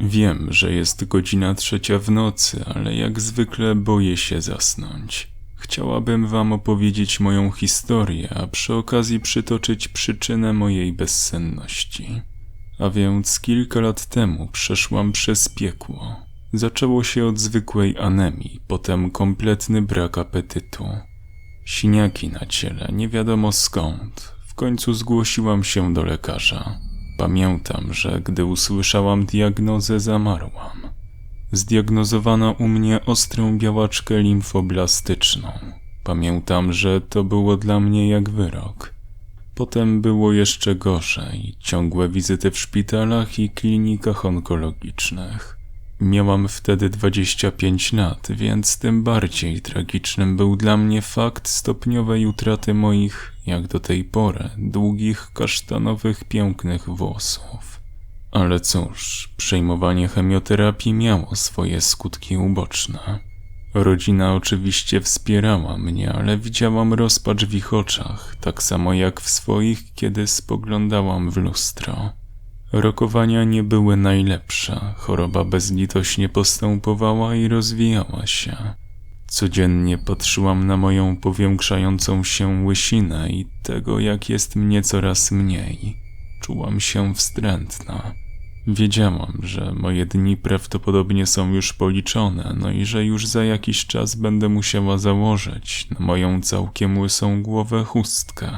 Wiem, że jest godzina trzecia w nocy, ale jak zwykle boję się zasnąć. Chciałabym wam opowiedzieć moją historię, a przy okazji przytoczyć przyczynę mojej bezsenności. A więc kilka lat temu przeszłam przez piekło. Zaczęło się od zwykłej anemii, potem kompletny brak apetytu. Siniaki na ciele, nie wiadomo skąd. W końcu zgłosiłam się do lekarza. Pamiętam, że gdy usłyszałam diagnozę, zamarłam. Zdiagnozowano u mnie ostrą białaczkę limfoblastyczną. Pamiętam, że to było dla mnie jak wyrok. Potem było jeszcze gorzej, ciągłe wizyty w szpitalach i klinikach onkologicznych. Miałam wtedy 25 lat, więc tym bardziej tragicznym był dla mnie fakt stopniowej utraty moich, jak do tej pory, długich, kasztanowych, pięknych włosów. Ale cóż, przejmowanie chemioterapii miało swoje skutki uboczne. Rodzina oczywiście wspierała mnie, ale widziałam rozpacz w ich oczach, tak samo jak w swoich, kiedy spoglądałam w lustro. Rokowania nie były najlepsze, choroba bezlitośnie postępowała i rozwijała się. Codziennie patrzyłam na moją powiększającą się łysinę i tego, jak jest mnie coraz mniej. Czułam się wstrętna. Wiedziałam, że moje dni prawdopodobnie są już policzone, no i że już za jakiś czas będę musiała założyć na moją całkiem łysą głowę chustkę.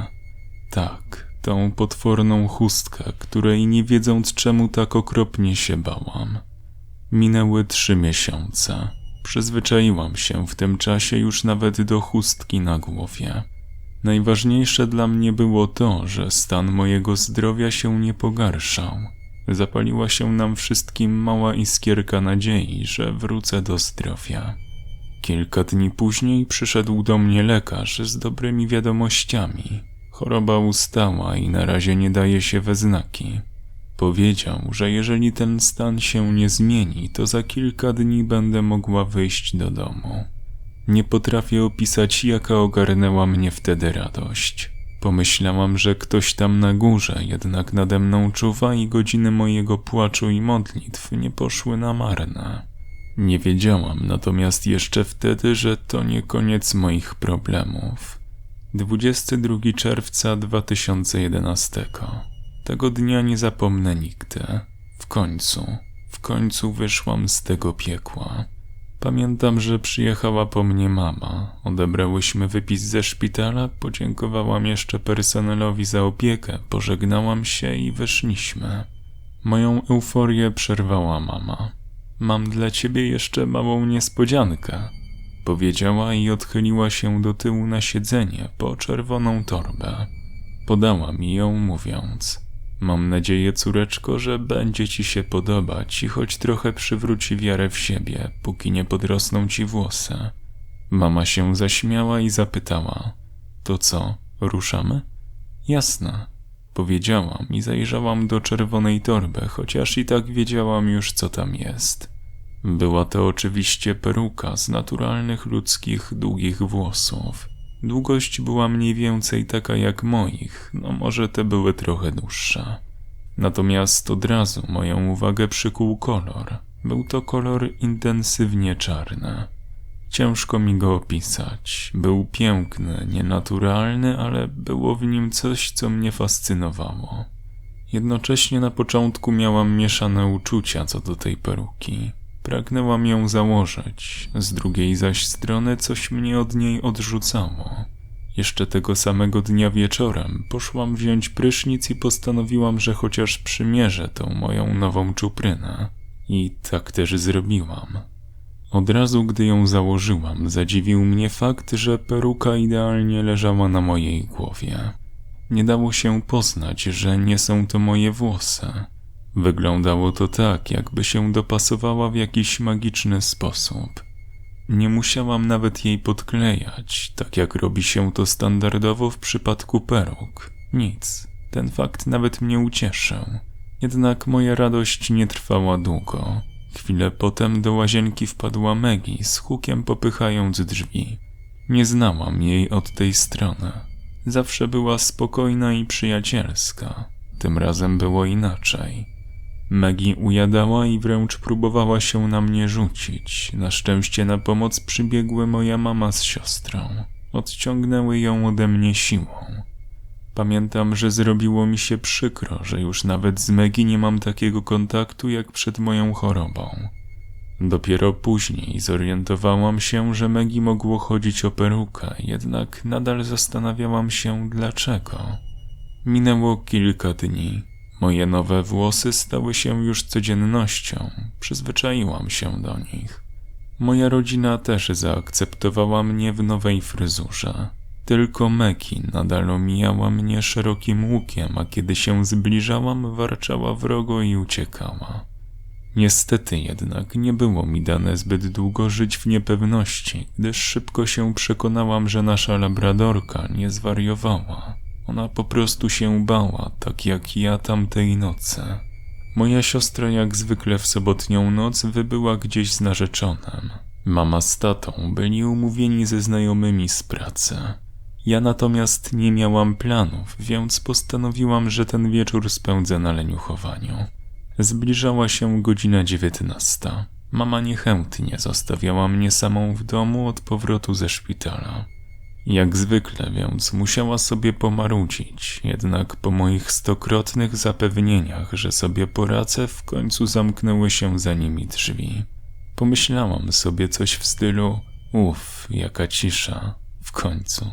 Tak, tą potworną chustkę, której nie wiedząc czemu tak okropnie się bałam. Minęły trzy miesiące. Przyzwyczaiłam się w tym czasie już nawet do chustki na głowie. Najważniejsze dla mnie było to, że stan mojego zdrowia się nie pogarszał. Zapaliła się nam wszystkim mała iskierka nadziei, że wrócę do zdrowia. Kilka dni później przyszedł do mnie lekarz z dobrymi wiadomościami. Choroba ustała i na razie nie daje się we znaki. Powiedział, że jeżeli ten stan się nie zmieni, to za kilka dni będę mogła wyjść do domu. Nie potrafię opisać, jaka ogarnęła mnie wtedy radość. Pomyślałam, że ktoś tam na górze jednak nade mną czuwa i godziny mojego płaczu i modlitw nie poszły na marne. Nie wiedziałam natomiast jeszcze wtedy, że to nie koniec moich problemów. 22 czerwca 2011. Tego dnia nie zapomnę nigdy. W końcu, w końcu wyszłam z tego piekła. Pamiętam, że przyjechała po mnie mama. Odebrałyśmy wypis ze szpitala, podziękowałam jeszcze personelowi za opiekę, pożegnałam się i wyszliśmy. Moją euforię przerwała mama. Mam dla ciebie jeszcze małą niespodziankę, powiedziała i odchyliła się do tyłu na siedzenie po czerwoną torbę. Podała mi ją, mówiąc: Mam nadzieję, córeczko, że będzie ci się podobać i choć trochę przywróci wiarę w siebie, póki nie podrosną ci włosy. Mama się zaśmiała i zapytała: To co, ruszamy? Jasne, powiedziałam i zajrzałam do czerwonej torby, chociaż i tak wiedziałam już, co tam jest. Była to oczywiście peruka z naturalnych ludzkich długich włosów. Długość była mniej więcej taka jak moich, no może te były trochę dłuższe. Natomiast od razu moją uwagę przykuł kolor. Był to kolor intensywnie czarny. Ciężko mi go opisać. Był piękny, nienaturalny, ale było w nim coś, co mnie fascynowało. Jednocześnie na początku miałam mieszane uczucia co do tej peruki. Pragnęłam ją założyć, z drugiej zaś strony coś mnie od niej odrzucało. Jeszcze tego samego dnia wieczorem poszłam wziąć prysznic i postanowiłam, że chociaż przymierzę tą moją nową czuprynę. I tak też zrobiłam. Od razu, gdy ją założyłam, zadziwił mnie fakt, że peruka idealnie leżała na mojej głowie. Nie dało się poznać, że nie są to moje włosy. Wyglądało to tak, jakby się dopasowała w jakiś magiczny sposób. Nie musiałam nawet jej podklejać, tak jak robi się to standardowo w przypadku peruk. Nic. Ten fakt nawet mnie ucieszył. Jednak moja radość nie trwała długo. Chwilę potem do łazienki wpadła Megi z hukiem popychając drzwi. Nie znałam jej od tej strony. Zawsze była spokojna i przyjacielska. Tym razem było inaczej. Maggie ujadała i wręcz próbowała się na mnie rzucić. Na szczęście na pomoc przybiegły moja mama z siostrą. Odciągnęły ją ode mnie siłą. Pamiętam, że zrobiło mi się przykro, że już nawet z Maggie nie mam takiego kontaktu jak przed moją chorobą. Dopiero później zorientowałam się, że Maggie mogło chodzić o perukę, jednak nadal zastanawiałam się dlaczego. Minęło kilka dni. Moje nowe włosy stały się już codziennością, przyzwyczaiłam się do nich. Moja rodzina też zaakceptowała mnie w nowej fryzurze. Tylko Meki nadal omijała mnie szerokim łukiem, a kiedy się zbliżałam, warczała wrogo i uciekała. Niestety jednak nie było mi dane zbyt długo żyć w niepewności, gdyż szybko się przekonałam, że nasza labradorka nie zwariowała. Ona po prostu się bała, tak jak ja tamtej nocy. Moja siostra jak zwykle w sobotnią noc wybyła gdzieś z narzeczonym. Mama z tatą byli umówieni ze znajomymi z pracy. Ja natomiast nie miałam planów, więc postanowiłam, że ten wieczór spędzę na leniuchowaniu. Zbliżała się godzina dziewiętnasta. Mama niechętnie zostawiała mnie samą w domu od powrotu ze szpitala. Jak zwykle, więc musiała sobie pomarudzić, jednak po moich stokrotnych zapewnieniach, że sobie poradzę, w końcu zamknęły się za nimi drzwi. Pomyślałam sobie coś w stylu: Uff, jaka cisza, w końcu.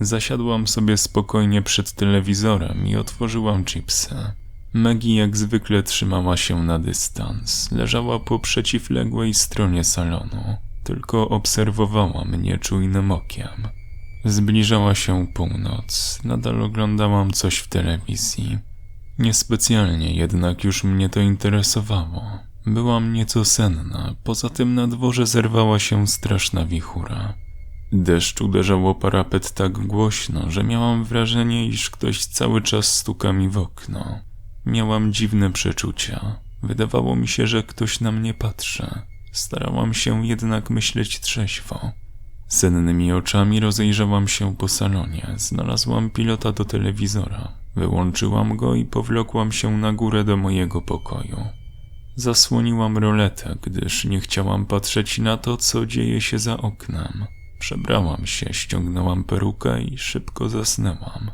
Zasiadłam sobie spokojnie przed telewizorem i otworzyłam chipsy. Maggie jak zwykle trzymała się na dystans. Leżała po przeciwległej stronie salonu. Tylko obserwowała mnie czujnym okiem. Zbliżała się północ. Nadal oglądałam coś w telewizji. Niespecjalnie jednak już mnie to interesowało. Byłam nieco senna, poza tym na dworze zerwała się straszna wichura. Deszcz uderzał o parapet tak głośno, że miałam wrażenie, iż ktoś cały czas stuka mi w okno. Miałam dziwne przeczucia. Wydawało mi się, że ktoś na mnie patrzy. Starałam się jednak myśleć trzeźwo. Sennymi oczami rozejrzałam się po salonie. Znalazłam pilota do telewizora. Wyłączyłam go i powlokłam się na górę do mojego pokoju. Zasłoniłam roletę, gdyż nie chciałam patrzeć na to, co dzieje się za oknem. Przebrałam się, ściągnęłam perukę i szybko zasnęłam.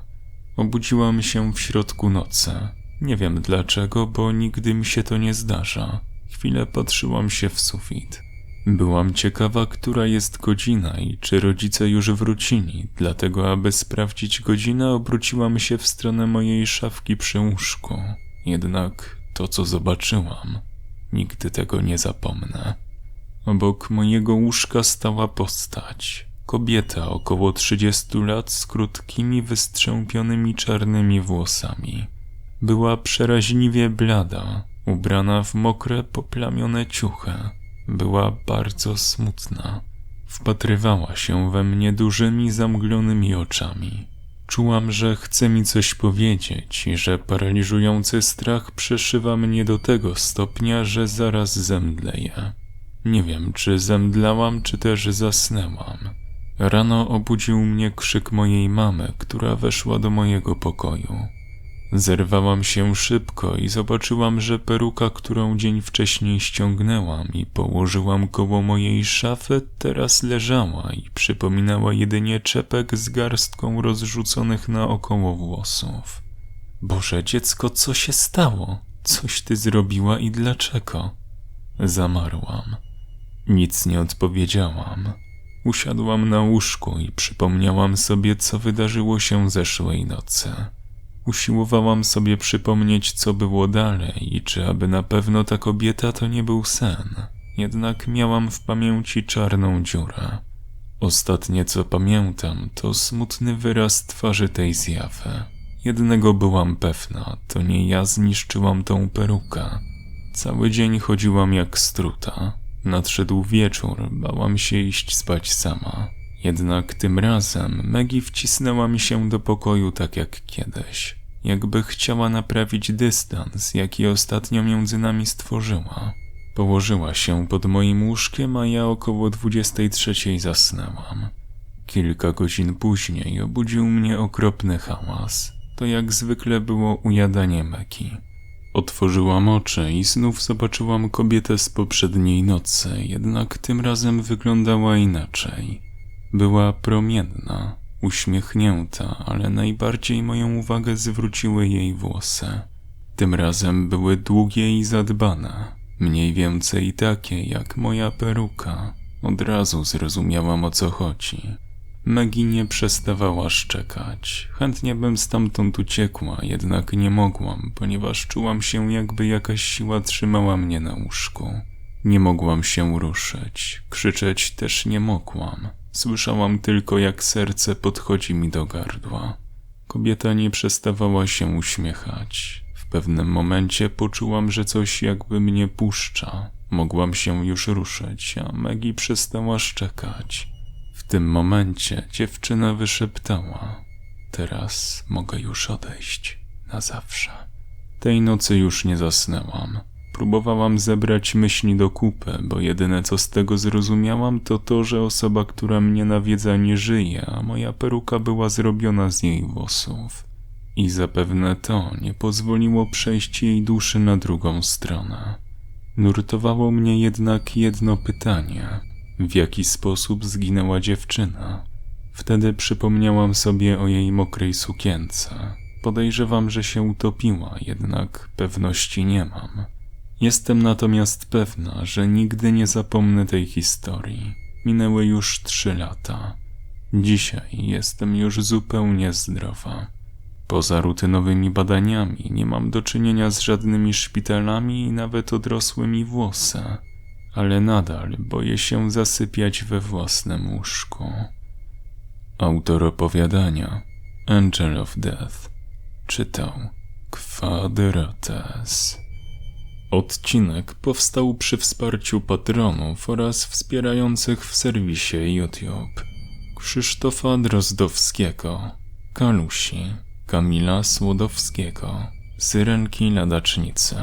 Obudziłam się w środku nocy. Nie wiem dlaczego, bo nigdy mi się to nie zdarza. Chwilę patrzyłam się w sufit. Byłam ciekawa, która jest godzina i czy rodzice już wrócili, dlatego aby sprawdzić godzinę obróciłam się w stronę mojej szafki przy łóżku. Jednak to, co zobaczyłam, nigdy tego nie zapomnę. Obok mojego łóżka stała postać. Kobieta około 30 lat z krótkimi, wystrzępionymi czarnymi włosami. Była przeraźliwie blada, ubrana w mokre, poplamione ciuchy. Była bardzo smutna. Wpatrywała się we mnie dużymi, zamglonymi oczami. Czułam, że chce mi coś powiedzieć i że paraliżujący strach przeszywa mnie do tego stopnia, że zaraz zemdleję. Nie wiem, czy zemdlałam, czy też zasnęłam. Rano obudził mnie krzyk mojej mamy, która weszła do mojego pokoju. Zerwałam się szybko i zobaczyłam, że peruka, którą dzień wcześniej ściągnęłam i położyłam koło mojej szafy, teraz leżała i przypominała jedynie czepek z garstką rozrzuconych naokoło włosów. Boże, dziecko, co się stało? Coś ty zrobiła i dlaczego? Zamarłam. Nic nie odpowiedziałam. Usiadłam na łóżku i przypomniałam sobie, co wydarzyło się zeszłej nocy. Usiłowałam sobie przypomnieć, co było dalej i czy aby na pewno ta kobieta to nie był sen. Jednak miałam w pamięci czarną dziurę. Ostatnie, co pamiętam, to smutny wyraz twarzy tej zjawy. Jednego byłam pewna, to nie ja zniszczyłam tą perukę. Cały dzień chodziłam jak struta. Nadszedł wieczór, bałam się iść spać sama. Jednak tym razem Maggie wcisnęła mi się do pokoju tak jak kiedyś. Jakby chciała naprawić dystans, jaki ostatnio między nami stworzyła. Położyła się pod moim łóżkiem, a ja około 23 zasnęłam. Kilka godzin później obudził mnie okropny hałas. To jak zwykle było ujadanie Meki. Otworzyłam oczy i znów zobaczyłam kobietę z poprzedniej nocy, jednak tym razem wyglądała inaczej. Była promienna, uśmiechnięta, ale najbardziej moją uwagę zwróciły jej włosy. Tym razem były długie i zadbane, mniej więcej takie jak moja peruka. Od razu zrozumiałam o co chodzi. Maggie nie przestawała szczekać. Chętnie bym stamtąd uciekła, jednak nie mogłam, ponieważ czułam się jakby jakaś siła trzymała mnie na łóżku. Nie mogłam się ruszyć, krzyczeć też nie mogłam. Słyszałam tylko, jak serce podchodzi mi do gardła. Kobieta nie przestawała się uśmiechać. W pewnym momencie poczułam, że coś jakby mnie puszcza. Mogłam się już ruszyć, a Maggie przestała szczekać. W tym momencie dziewczyna wyszeptała: Teraz mogę już odejść na zawsze. Tej nocy już nie zasnęłam. Próbowałam zebrać myśli do kupy, bo jedyne co z tego zrozumiałam to to, że osoba, która mnie nawiedza nie żyje, a moja peruka była zrobiona z jej włosów. I zapewne to nie pozwoliło przejść jej duszy na drugą stronę. Nurtowało mnie jednak jedno pytanie: w jaki sposób zginęła dziewczyna? Wtedy przypomniałam sobie o jej mokrej sukience. Podejrzewam, że się utopiła, jednak pewności nie mam. Jestem natomiast pewna, że nigdy nie zapomnę tej historii. Minęły już trzy lata. Dzisiaj jestem już zupełnie zdrowa. Poza rutynowymi badaniami nie mam do czynienia z żadnymi szpitalami i nawet odrosłymi włosy, ale nadal boję się zasypiać we własnym łóżku. Autor opowiadania Angel of Death czytał Kwadrates. Odcinek powstał przy wsparciu patronów oraz wspierających w serwisie YouTube Krzysztofa Drozdowskiego, Kalusi, Kamila Słodowskiego, Syrenki Ladacznicy,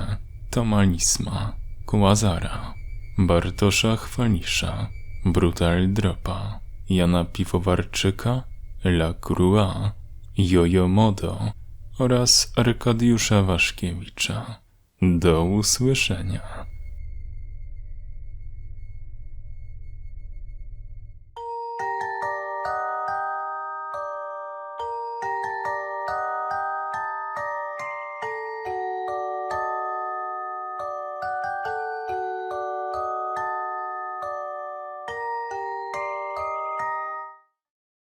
Toma Lisma, Kłazara, Bartosza Chwalisza, Brutal Dropa, Jana Piwowarczyka, La Crua, Jojo Modo oraz Arkadiusza Waszkiewicza. Do usłyszenia.